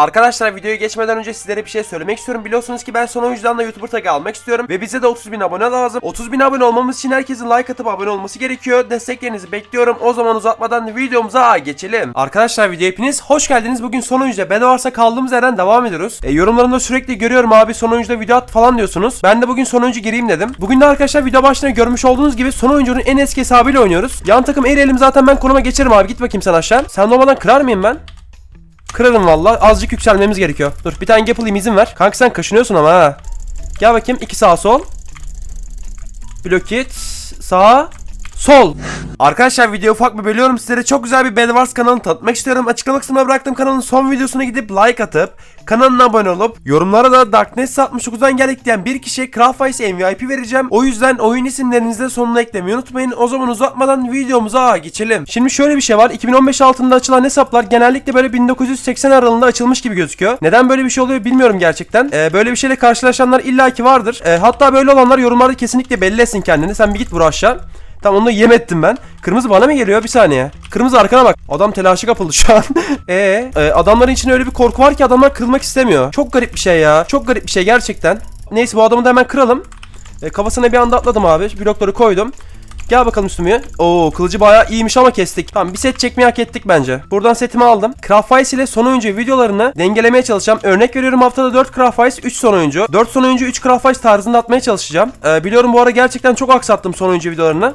Arkadaşlar videoya geçmeden önce sizlere bir şey söylemek istiyorum. Biliyorsunuz ki ben son oyuncudan da YouTuber tagı almak istiyorum. Ve bize de 30 bin abone lazım. 30 bin abone olmamız için herkesin like atıp abone olması gerekiyor. Desteklerinizi bekliyorum. O zaman uzatmadan videomuza geçelim. Arkadaşlar video hepiniz hoş geldiniz. Bugün son oyuncuda bede varsa kaldığımız yerden devam ediyoruz. E, yorumlarımda sürekli görüyorum abi son oyuncuda video at falan diyorsunuz. Ben de bugün son oyuncu gireyim dedim. Bugün de arkadaşlar video başında görmüş olduğunuz gibi son oyuncunun en eski hesabıyla oynuyoruz. Yan takım eğri zaten ben konuma geçerim abi. Git bakayım sen aşağı. Sen olmadan kırar mıyım ben? Kırarım valla. Azıcık yükselmemiz gerekiyor. Dur bir tane yapılayım izin ver. Kanka sen kaşınıyorsun ama ha. Gel bakayım. iki sağ sol. Blok it. Sağ. Sol. Arkadaşlar video ufak bir bölüyorum sizlere çok güzel bir Bedwars kanalını tanıtmak istiyorum. Açıklama kısmına bıraktığım kanalın son videosuna gidip like atıp kanalına abone olup yorumlara da Darkness 69'dan geldik diyen bir kişiye Craftwise MVP vereceğim. O yüzden oyun isimlerinizi de sonuna eklemeyi unutmayın. O zaman uzatmadan videomuza geçelim. Şimdi şöyle bir şey var. 2015 altında açılan hesaplar genellikle böyle 1980 aralığında açılmış gibi gözüküyor. Neden böyle bir şey oluyor bilmiyorum gerçekten. Ee, böyle bir şeyle karşılaşanlar illaki vardır. Ee, hatta böyle olanlar yorumlarda kesinlikle belli etsin kendini. Sen bir git bura aşağı. Tamam onu da yem ettim ben. Kırmızı bana mı geliyor? Bir saniye. Kırmızı arkana bak. Adam telaşı kapıldı şu an. Ee, e, adamların içinde öyle bir korku var ki adamlar kırılmak istemiyor. Çok garip bir şey ya. Çok garip bir şey gerçekten. Neyse bu adamı da hemen kıralım. E, kafasına bir anda atladım abi. Blokları koydum. Gel bakalım üstüme. Oo kılıcı bayağı iyiymiş ama kestik. Tamam bir set çekmeyi hak ettik bence. Buradan setimi aldım. Craftwise ile son oyuncu videolarını dengelemeye çalışacağım. Örnek veriyorum haftada 4 Craftwise 3 son oyuncu. 4 son oyuncu 3 Craftwise tarzında atmaya çalışacağım. Ee, biliyorum bu ara gerçekten çok aksattım son oyuncu videolarını.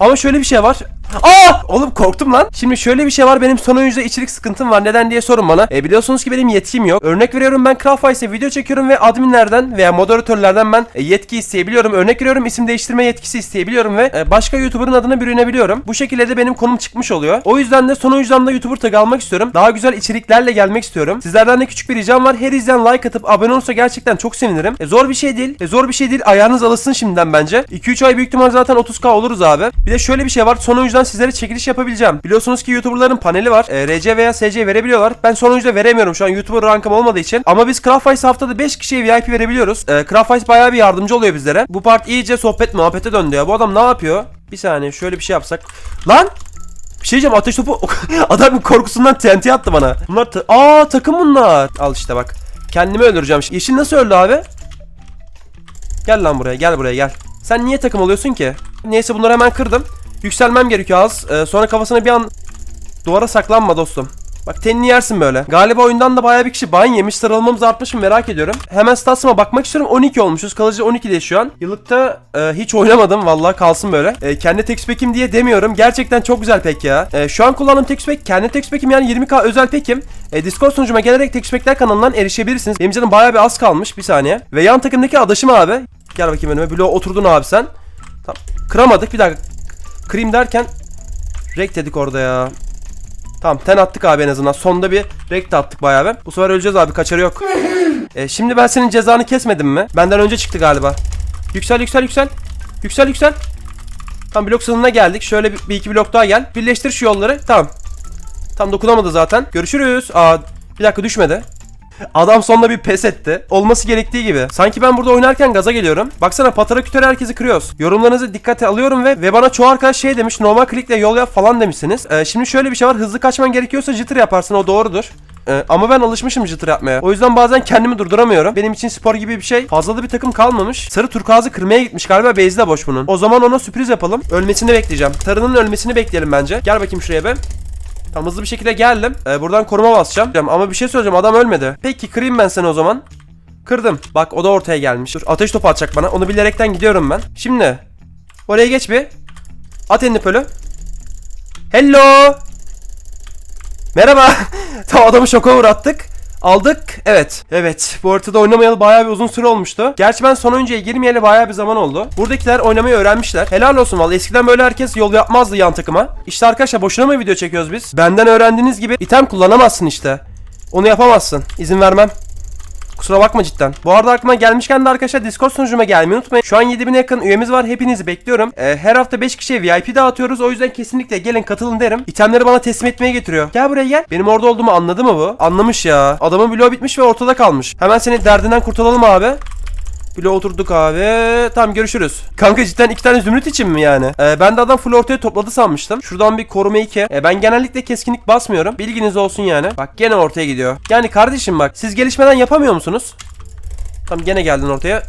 Ama şöyle bir şey var. Aa! Oğlum korktum lan. Şimdi şöyle bir şey var. Benim son oyuncuda içerik sıkıntım var. Neden diye sorun bana. E biliyorsunuz ki benim yetkim yok. Örnek veriyorum ben Craftwise'e video çekiyorum ve adminlerden veya moderatörlerden ben e, yetki isteyebiliyorum. Örnek veriyorum isim değiştirme yetkisi isteyebiliyorum ve e, başka YouTuber'ın adına bürünebiliyorum. Bu şekilde de benim konum çıkmış oluyor. O yüzden de son oyuncudan da YouTuber tagı almak istiyorum. Daha güzel içeriklerle gelmek istiyorum. Sizlerden de küçük bir ricam var. Her izleyen like atıp abone olursa gerçekten çok sevinirim. E, zor bir şey değil. E, zor bir şey değil. Ayağınız alışsın şimdiden bence. 2-3 ay büyük ihtimal zaten 30k oluruz abi. Bir de şöyle bir şey var. Son oyuncudan sizlere çekiliş yapabileceğim. Biliyorsunuz ki YouTuber'ların paneli var. E, RC veya SC verebiliyorlar. Ben son oyuncuda veremiyorum şu an YouTuber rankım olmadığı için. Ama biz Craftwise haftada 5 kişiye VIP verebiliyoruz. E, Craftwise bayağı bir yardımcı oluyor bizlere. Bu part iyice sohbet muhabbete döndü ya. Bu adam ne yapıyor? Bir saniye şöyle bir şey yapsak. Lan! Bir şey diyeceğim ateş topu adamın korkusundan TNT attı bana. Bunlar ta- Aa takım bunlar. Al işte bak. Kendimi öldüreceğim. Yeşil nasıl öldü abi? Gel lan buraya gel buraya gel. Sen niye takım oluyorsun ki? Neyse bunları hemen kırdım. Yükselmem gerekiyor az. Ee, sonra kafasına bir an duvara saklanma dostum. Bak tenini yersin böyle. Galiba oyundan da bayağı bir kişi ban yemiş. Sıralamamız artmış mı merak ediyorum. Hemen statsıma bakmak istiyorum. 12 olmuşuz. Kalıcı 12'de şu an. Yıllıkta e, hiç oynamadım. Vallahi kalsın böyle. E, kendi textpack'im diye demiyorum. Gerçekten çok güzel pek ya. E, şu an kullandığım textpack kendi textpack'im yani 20k özel pekim. E, Discord sunucuma gelerek textpack'ler kanalından erişebilirsiniz. Benim canım bayağı bir az kalmış. Bir saniye. Ve yan takımdaki adaşım abi. Gel bakayım önüme. Bloğa oturdun abi sen. Tamam. Kıramadık. Bir dakika. Kırayım derken Rek dedik orada ya. Tamam ten attık abi en azından. Sonda bir rek de attık bayağı bir. Bu sefer öleceğiz abi kaçarı yok. E, şimdi ben senin cezanı kesmedim mi? Benden önce çıktı galiba. Yüksel yüksel yüksel. Yüksel yüksel. Tam blok sınırına geldik. Şöyle bir, bir iki blok daha gel. Birleştir şu yolları. Tamam. Tam dokunamadı zaten. Görüşürüz. Aa bir dakika düşmedi. Adam sonunda bir pes etti. Olması gerektiği gibi. Sanki ben burada oynarken gaza geliyorum. Baksana patara kütere herkesi kırıyoruz. Yorumlarınızı dikkate alıyorum ve ve bana çoğu arkadaş şey demiş normal klikle yol yap falan demişsiniz. Ee, şimdi şöyle bir şey var. Hızlı kaçman gerekiyorsa jitter yaparsın o doğrudur. Ee, ama ben alışmışım jitter yapmaya. O yüzden bazen kendimi durduramıyorum. Benim için spor gibi bir şey. Fazla da bir takım kalmamış. Sarı turkuazı kırmaya gitmiş galiba base'i de boş bunun. O zaman ona sürpriz yapalım. Ölmesini bekleyeceğim. Tarının ölmesini bekleyelim bence. Gel bakayım şuraya be. Tam hızlı bir şekilde geldim. Ee, buradan koruma basacağım. Ama bir şey söyleyeceğim adam ölmedi. Peki kırayım ben seni o zaman. Kırdım. Bak o da ortaya gelmiş. Dur ateş topu atacak bana. Onu bilerekten gidiyorum ben. Şimdi. Oraya geç bir. At elini pölü. Hello. Merhaba. tamam adamı şoka uğrattık. Aldık. Evet. Evet. Bu haritada oynamayalı bayağı bir uzun süre olmuştu. Gerçi ben son oyuncuya girmeyeli bayağı bir zaman oldu. Buradakiler oynamayı öğrenmişler. Helal olsun vallahi. Eskiden böyle herkes yol yapmazdı yan takıma. İşte arkadaşlar boşuna mı video çekiyoruz biz? Benden öğrendiğiniz gibi item kullanamazsın işte. Onu yapamazsın. İzin vermem. Kusura bakma cidden. Bu arada aklıma gelmişken de arkadaşlar Discord sunucuma gelmeyi unutmayın. Şu an 7000'e yakın üyemiz var. Hepinizi bekliyorum. Ee, her hafta 5 kişiye VIP dağıtıyoruz. O yüzden kesinlikle gelin katılın derim. İtemleri bana teslim etmeye getiriyor. Gel buraya gel. Benim orada olduğumu anladı mı bu? Anlamış ya. Adamın bloğu bitmiş ve ortada kalmış. Hemen seni derdinden kurtulalım abi. Bile oturduk abi. Tamam görüşürüz. Kanka cidden iki tane zümrüt için mi yani? Ee, ben de adam full ortaya topladı sanmıştım. Şuradan bir koruma 2. Ee, ben genellikle keskinlik basmıyorum. Bilginiz olsun yani. Bak gene ortaya gidiyor. Yani kardeşim bak siz gelişmeden yapamıyor musunuz? Tamam gene geldin ortaya.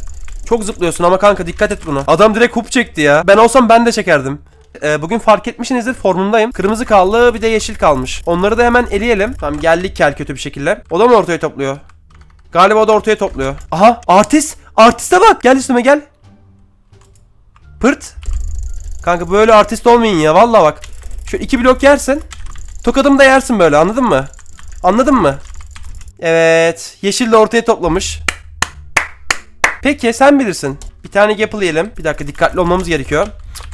Çok zıplıyorsun ama kanka dikkat et buna. Adam direkt hoop çekti ya. Ben olsam ben de çekerdim. Ee, bugün fark etmişsinizdir formundayım. Kırmızı kaldı bir de yeşil kalmış. Onları da hemen eleyelim. Tamam geldik kel kötü bir şekilde. O da mı ortaya topluyor? Galiba da ortaya topluyor. Aha artist. Artiste bak. Gel üstüme gel. Pırt. Kanka böyle artist olmayın ya. Vallahi bak. Şöyle iki blok yersin. Tokadımı da yersin böyle anladın mı? Anladın mı? Evet. Yeşil de ortaya toplamış. Peki sen bilirsin. Bir tane gapple yiyelim. Bir dakika dikkatli olmamız gerekiyor.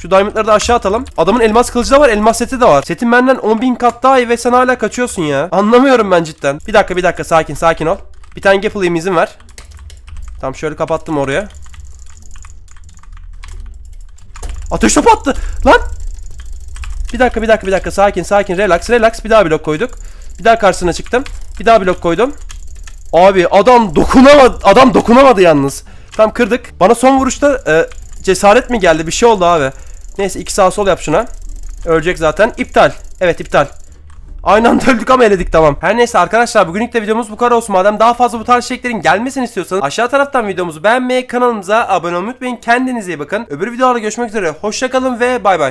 Şu diamondları da aşağı atalım. Adamın elmas kılıcı da var, elmas seti de var. Setin benden 10.000 kat daha iyi ve sen hala kaçıyorsun ya. Anlamıyorum ben cidden. Bir dakika bir dakika sakin sakin ol. Bir tane gapple yiyeyim izin ver. Tamam şöyle kapattım oraya. Ateş topu attı. Lan. Bir dakika bir dakika bir dakika sakin sakin relax relax bir daha blok koyduk. Bir daha karşısına çıktım. Bir daha blok koydum. Abi adam dokunamadı. Adam dokunamadı yalnız. Tam kırdık. Bana son vuruşta e, cesaret mi geldi? Bir şey oldu abi. Neyse iki sağ sol yap şuna. Ölecek zaten. İptal. Evet iptal. Aynı anda öldük ama eledik tamam. Her neyse arkadaşlar bugünlük de videomuz bu kadar olsun. Madem daha fazla bu tarz içeriklerin gelmesini istiyorsanız aşağı taraftan videomuzu beğenmeyi, kanalımıza abone olmayı unutmayın. Kendinize iyi bakın. Öbür videolarda görüşmek üzere. Hoşçakalın ve bay bay.